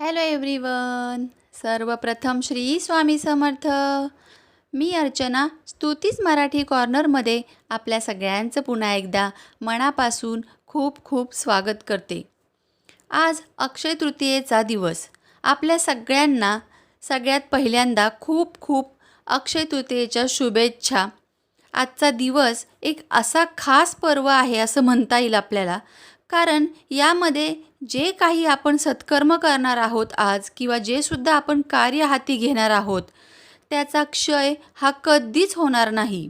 Hello everyone सर्वप्रथम श्री स्वामी समर्थ. मी अर्चना स्तुतीच मराठी कॉर्नरमध्ये आपल्या सगळ्यांचं पुन्हा एकदा मनापासून खूप खूप स्वागत करते. आज अक्षय तृतीयेचा दिवस. आपल्या सगळ्यांना सगळ्यात पहिल्यांदा खूप खूप अक्षय तृतीयेच्या शुभेच्छा. आजचा दिवस एक असा खास पर्व आहे असं म्हणता येईल आपल्याला. कारण यामध्ये जे काही आपण सत्कर्म करणार आहोत आज किंवा जे सुद्धा आपण कार्य हाती घेणार आहोत त्याचा क्षय हा कधीच होणार नाही.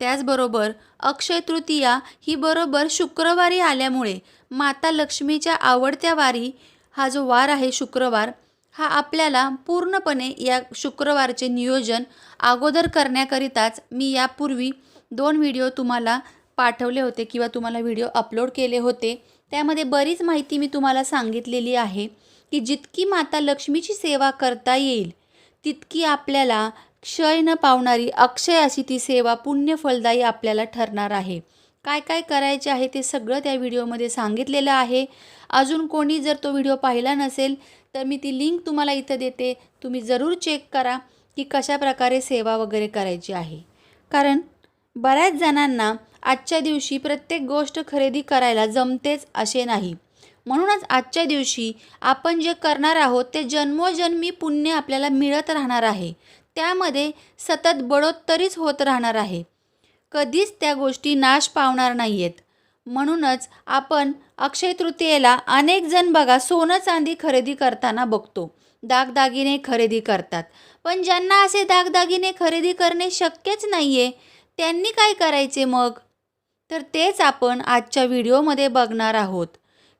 त्याचबरोबर अक्षय तृतीया ही बरोबर शुक्रवारी आल्यामुळे माता लक्ष्मीच्या आवडत्या वारी हा जो वार आहे शुक्रवार हा आपल्याला पूर्णपणे या शुक्रवारचे नियोजन अगोदर करण्याकरिताच मी यापूर्वी दोन व्हिडिओ तुम्हाला पाठवले होते किंवा तुम्हाला व्हिडिओ अपलोड केले होते. त्यामध्ये बरीच माहिती मी तुम्हाला सांगितलेली आहे की जितकी माता लक्ष्मीची सेवा करता येईल तितकी आपल्याला क्षय न पावणारी अक्षय अशी ती सेवा पुण्यफलदायी आपल्याला ठरणार आहे. काय काय करायचे आहे ते सगळं त्या व्हिडिओमध्ये सांगितलेलं आहे. अजून कोणी जर तो व्हिडिओ पाहिला नसेल तर मी ती लिंक तुम्हाला इथं देते. तुम्ही जरूर चेक करा की कशा प्रकारे सेवा वगैरे करायची आहे. कारण बऱ्याच जणांना आजच्या दिवशी प्रत्येक गोष्ट खरेदी करायला जमतेच असे नाही. म्हणूनच आजच्या दिवशी आपण जे करणार आहोत ते जन्मोजन्मी पुण्य आपल्याला मिळत राहणार आहे. त्यामध्ये सतत बढोत्तरीच होत राहणार आहे. कधीच त्या गोष्टी नाश पावणार नाही आहेत म्हणूनच आपण अक्षय तृतीयेला अनेक जण बघा सोनं चांदी खरेदी करताना बघतो. दागदागिने खरेदी करतात. पण ज्यांना असे दागदागिने खरेदी करणे शक्यच नाही आहे त्यांनी काय करायचे मग? तर तेच आपण आजच्या व्हिडिओमध्ये बघणार आहोत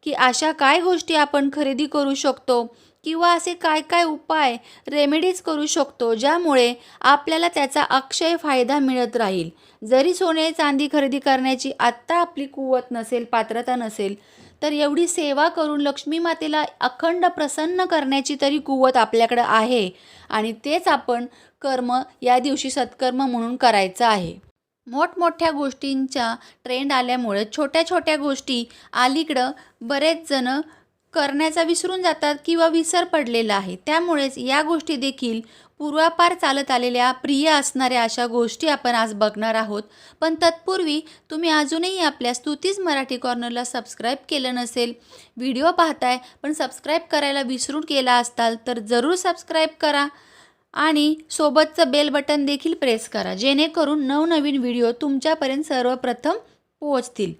की अशा काय गोष्टी आपण खरेदी करू शकतो किंवा असे काय काय उपाय रेमेडीज करू शकतो ज्यामुळे आपल्याला त्याचा अक्षय फायदा मिळत राहील. जरी सोने चांदी खरेदी करण्याची आत्ता आपली कुवत नसेल पात्रता नसेल तर एवढी सेवा करून लक्ष्मी मातेला अखंड प्रसन्न करण्याची तरी कुवत आपल्याकडं आहे आणि तेच आपण कर्म या दिवशी सत्कर्म म्हणून करायचं आहे. मोठमोठ्या गोष्टींच्या ट्रेंड आल्यामुळे छोट्या छोट्या गोष्टी अलीकडं बरेच जण करण्याचा विसरून जातात किंवा विसर पडलेला आहे. त्यामुळेच या गोष्टी देखील पूर्वापार चालत आलेल्या प्रिय असणाऱ्या अशा गोष्टी आपण आज बघणार आहोत. पण तत्पूर्वी तुम्ही अजूनही आपल्या स्तुतीच मराठी कॉर्नरला सबस्क्राईब केलं नसेल व्हिडिओ पाहताय पण सबस्क्राईब करायला विसरून केला असताल तर जरूर सबस्क्राईब करा. आणि सोबतचं बेल बटन देखील प्रेस करा. जेणेकरून नवनवीन व्हिडिओ तुमच्यापर्यंत सर्वप्रथम पोहोचतील.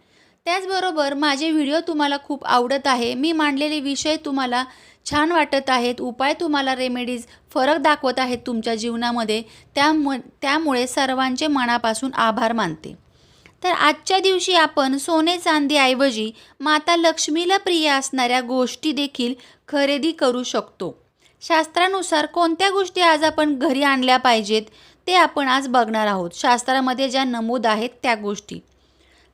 त्याचबरोबर माझे व्हिडिओ तुम्हाला खूप आवडत आहे. मी मांडलेले विषय तुम्हाला छान वाटत आहेत. उपाय तुम्हाला रेमेडीज फरक दाखवत आहेत तुमच्या जीवनामध्ये. त्यामु त्यामुळे सर्वांचे मनापासून आभार मानते. तर आजच्या दिवशी आपण सोने चांदीऐवजी माता लक्ष्मीला प्रिय असणाऱ्या गोष्टी देखील खरेदी करू शकतो. शास्त्रानुसार कोणत्या गोष्टी आज आपण घरी आणल्या पाहिजेत ते आपण आज बघणार आहोत. शास्त्रामध्ये ज्या नमूद आहेत त्या गोष्टी.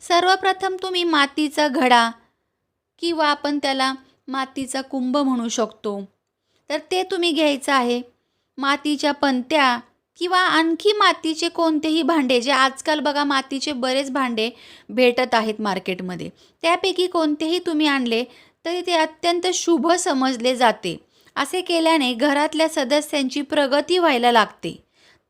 सर्वप्रथम तुम्ही मातीचा घडा किंवा आपण त्याला मातीचा कुंभ म्हणू शकतो. तर ते तुम्ही घ्यायचं आहे. मातीच्या पंत्या किंवा आणखी मातीचे कोणतेही भांडे जे आजकाल बघा मातीचे बरेच भांडे भेटत आहेत मार्केटमध्ये. त्यापैकी कोणतेही तुम्ही आणले तरी ते अत्यंत शुभ समजले जाते. असे केल्याने घरातल्या सदस्यांची प्रगती व्हायला लागते.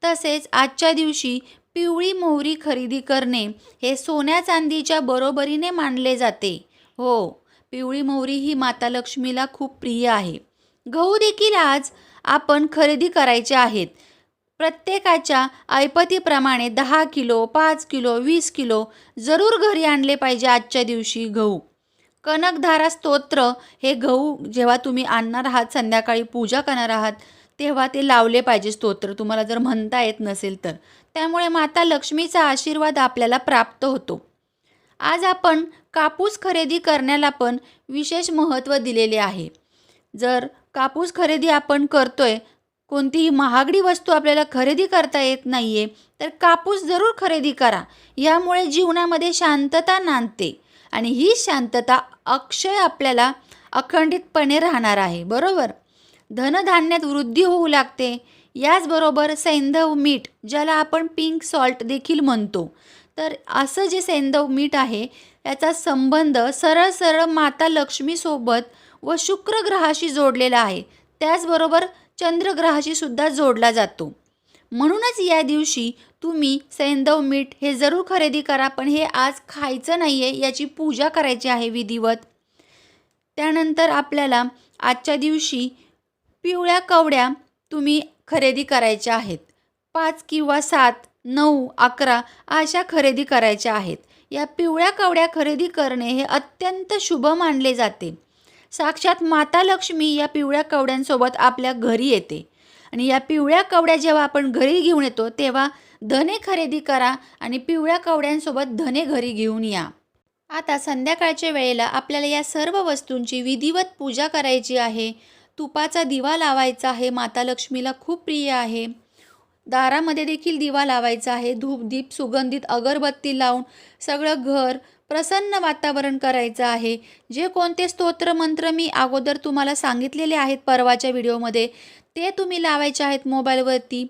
तसेच आजच्या दिवशी पिवळी मोहरी खरेदी करणे हे सोन्या चांदीच्या बरोबरीने मानले जाते. हो पिवळी मोहरी ही माता लक्ष्मीला खूप प्रिय आहे. गहू देखील आज आपण खरेदी करायचे आहेत. प्रत्येकाच्या ऐपतीप्रमाणे दहा किलो पाच किलो वीस किलो जरूर घरी आणले पाहिजे आजच्या दिवशी गहू. कनकधारा स्तोत्र हे गहू जेव्हा तुम्ही आणणार आहात संध्याकाळी पूजा करणार आहात तेव्हा ते लावले पाहिजे स्तोत्र. तुम्हाला जर म्हणता येत नसेल तर. त्यामुळे माता लक्ष्मीचा आशीर्वाद आपल्याला प्राप्त होतो. आज आपण कापूस खरेदी करण्याला पण विशेष महत्त्व दिलेले आहे. जर कापूस खरेदी आपण करतोय कोणतीही महागडी वस्तू आपल्याला खरेदी करता येत नाही आहे तर कापूस जरूर खरेदी करा. यामुळे जीवनामध्ये शांतता नांदते. आणि ही शांतता अक्षय आपल्याला अखंडितपणे राहणार आहे बरोबर? धनधान्यात वृद्धी होऊ लागते याचबरोबर सैंधव मीठ ज्याला आपण पिंक सॉल्ट देखील म्हणतो. तर असं जे सैंधव मीठ आहे याचा संबंध सरळ सरळ माता लक्ष्मीसोबत व शुक्र ग्रहाशी जोडलेला आहे. त्याचबरोबर चंद्रग्रहाशी सुद्धा जोडला जातो. म्हणूनच या दिवशी तुम्ही सैंदव मीठ हे जरूर खरेदी करा पण हे आज खायचं नाही आहे याची पूजा करायची आहे विधिवत. त्यानंतर आपल्याला आजच्या दिवशी पिवळ्या कवड्या तुम्ही खरेदी करायच्या आहेत. पाच किंवा सात नऊ अकरा अशा खरेदी करायच्या आहेत. या पिवळ्या कवड्या खरेदी करणे हे अत्यंत शुभ मानले जाते. साक्षात माता लक्ष्मी या पिवळ्या कवड्यांसोबत आपल्या घरी येते. आणि या पिवळ्या कवड्या जेव्हा आपण घरी घेऊन येतो तेव्हा धने खरेदी करा आणि पिवळ्या कवड्यांसोबत धने घरी घेऊन या. आता संध्याकाळच्या वेळेला आपल्याला या सर्व वस्तूंची विधिवत पूजा करायची आहे. तुपाचा दिवा लावायचा आहे माता लक्ष्मीला खूप प्रिय आहे. दारामध्ये देखील दिवा लावायचा आहे धूप दीप सुगंधित अगरबत्ती लावून सगळं घर प्रसन्न वातावरण करायचं आहे. जे कोणते स्तोत्र मंत्र मी अगोदर तुम्हाला सांगितलेले आहेत परवाच्या व्हिडिओमध्ये ते तुम्ही लावायचे आहेत मोबाईलवरती.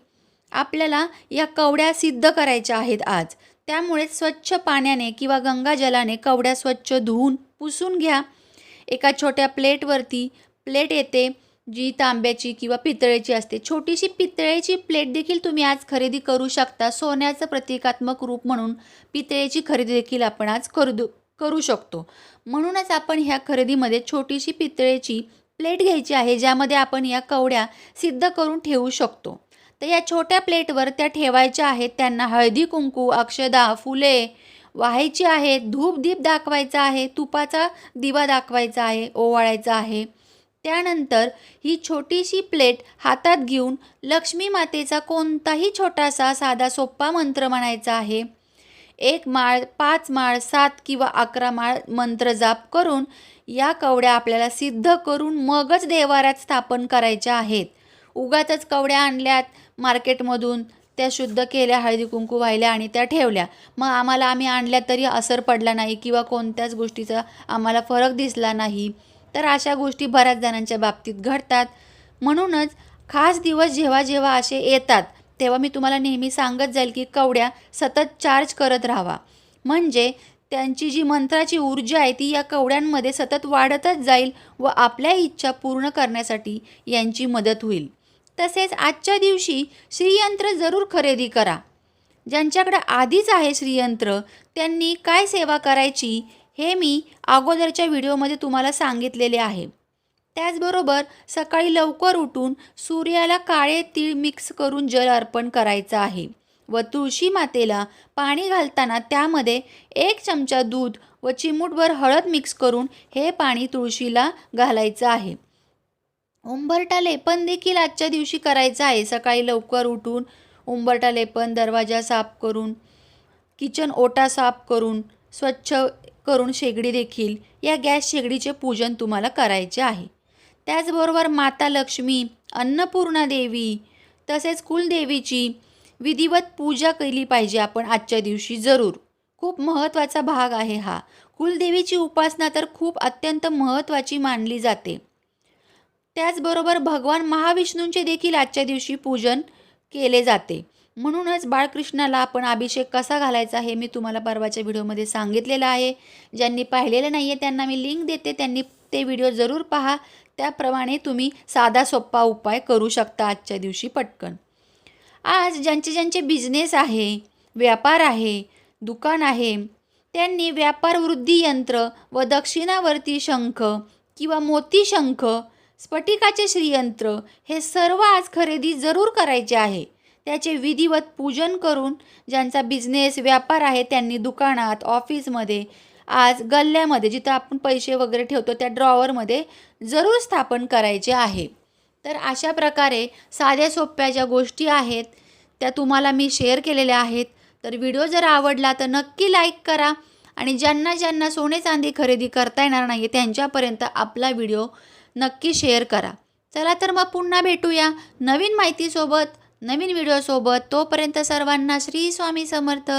आपल्याला या कवड्या सिद्ध करायच्या आहेत आज. त्यामुळे स्वच्छ पाण्याने किंवा गंगाजलाने कवड्या स्वच्छ धुवून पुसून घ्या. एका छोट्या प्लेटवरती प्लेट येते जी तांब्याची किंवा पितळेची असते. छोटीशी पितळेची प्लेट देखील तुम्ही आज खरेदी करू शकता. सोन्याचं प्रतिकात्मक रूप म्हणून पितळेची खरेदी देखील आपण आज करू करू शकतो. म्हणूनच आपण ह्या खरेदीमध्ये छोटीशी पितळेची प्लेट घ्यायची आहे ज्यामध्ये आपण या कवड्या सिद्ध करून ठेवू शकतो. तर या छोट्या प्लेटवर त्या ठेवायच्या आहेत. त्यांना हळदी कुंकू अक्षदा फुले वाहायची आहेत धूप दीप दाखवायचा आहे. तुपाचा दिवा दाखवायचा आहे. ओवाळायचा आहे. त्यानंतर ही छोटीशी प्लेट हातात घेऊन लक्ष्मी मातेचा कोणताही छोटासा साधा सोप्पा मंत्र म्हणायचा आहे. एक माळ पाच माळ सात किंवा अकरा माळ मंत्र जाप करून या कवड्या आपल्याला सिद्ध करून मगच देवारात स्थापन करायच्या आहेत. उगाचच कवड्या आणल्यात मार्केटमधून त्या शुद्ध केल्या हळदी कुंकू वाहिल्या आणि त्या ठेवल्या. मग आम्हाला आम्ही आणल्या तरी असर पडला नाही किंवा कोणत्याच गोष्टीचा आम्हाला फरक दिसला नाही. तर अशा गोष्टी बऱ्याच जणांच्या बाबतीत घडतात. म्हणूनच खास दिवस जेव्हा जेव्हा असे येतात तेव्हा मी तुम्हाला नेहमी सांगत जाईल की कवड्या सतत चार्ज करत राहावा. म्हणजे त्यांची जी मंत्राची ऊर्जा आहे ती या कवड्यांमध्ये सतत वाढतच जाईल व आपल्या इच्छा पूर्ण करण्यासाठी यांची मदत होईल. तसेच आजच्या दिवशी श्रीयंत्र जरूर खरेदी करा. ज्यांच्याकडे आधीच आहे श्रीयंत्र त्यांनी काय सेवा करायची हे मी अगोदरच्या व्हिडिओमध्ये तुम्हाला सांगितलेले आहे. त्याचबरोबर सकाळी लवकर उठून सूर्याला काळे तीळ मिक्स करून जल अर्पण करायचं आहे व तुळशी मातेला पाणी घालताना त्यामध्ये एक चमचा दूध व चिमूटभर हळद मिक्स करून हे पाणी तुळशीला घालायचं आहे. उंबरटा लेपन देखील आजच्या दिवशी करायचं आहे. सकाळी लवकर उठून उंबरटा लेपन दरवाजा साफ करून किचन ओटा साफ करून स्वच्छ करून शेगडी देखील या गॅस शेगडीचे पूजन तुम्हाला करायचे आहे. त्याचबरोबर माता लक्ष्मी अन्नपूर्णा देवी तसेच कुलदेवीची विधिवत पूजा केली पाहिजे आपण आजच्या दिवशी जरूर. खूप महत्त्वाचा भाग आहे हा. कुलदेवीची उपासना तर खूप अत्यंत महत्त्वाची मानली जाते. त्याचबरोबर भगवान महाविष्णूंचे देखील आजच्या दिवशी पूजन केले जाते. म्हणूनच बाळकृष्णाला आपण अभिषेक कसा घालायचा हे मी तुम्हाला परवाच्या व्हिडिओमध्ये सांगितलेलं आहे. ज्यांनी पाहिलेलं नाही आहे त्यांना मी लिंक देते. त्यांनी ते व्हिडिओ जरूर पहा. त्याप्रमाणे तुम्ही साधा सोप्पा उपाय करू शकता आजच्या दिवशी पटकन. आज ज्यांचे ज्यांचे बिझनेस आहे व्यापार आहे दुकान आहे त्यांनी व्यापार वृद्धी यंत्र व दक्षिणावर्ती शंख किंवा मोती शंख स्फटिकाचे श्रीयंत्र हे सर्व आज खरेदी जरूर करायचे आहे. त्याचे विधिवत पूजन करून ज्यांचा बिझनेस व्यापार आहे त्यांनी दुकानात ऑफिसमध्ये आज गल्ल्यामध्ये जिथं आपण पैसे वगैरे ठेवतो त्या ड्रॉवरमध्ये जरूर स्थापन करायचे आहे. तर अशा प्रकारे साध्या सोप्या ज्या गोष्टी आहेत त्या तुम्हाला मी शेअर केलेल्या आहेत. तर व्हिडिओ जर आवडला तर नक्की लाईक करा आणि ज्यांना ज्यांना सोने चांदी खरेदी करता येणार नाही त्यांच्यापर्यंत आपला व्हिडिओ नक्की शेअर करा. चला तर मग पुन्हा भेटूया नवीन माहितीसोबत नवीन व्हिडिओसोबत. तोपर्यंत सर्वांना श्री स्वामी समर्थ.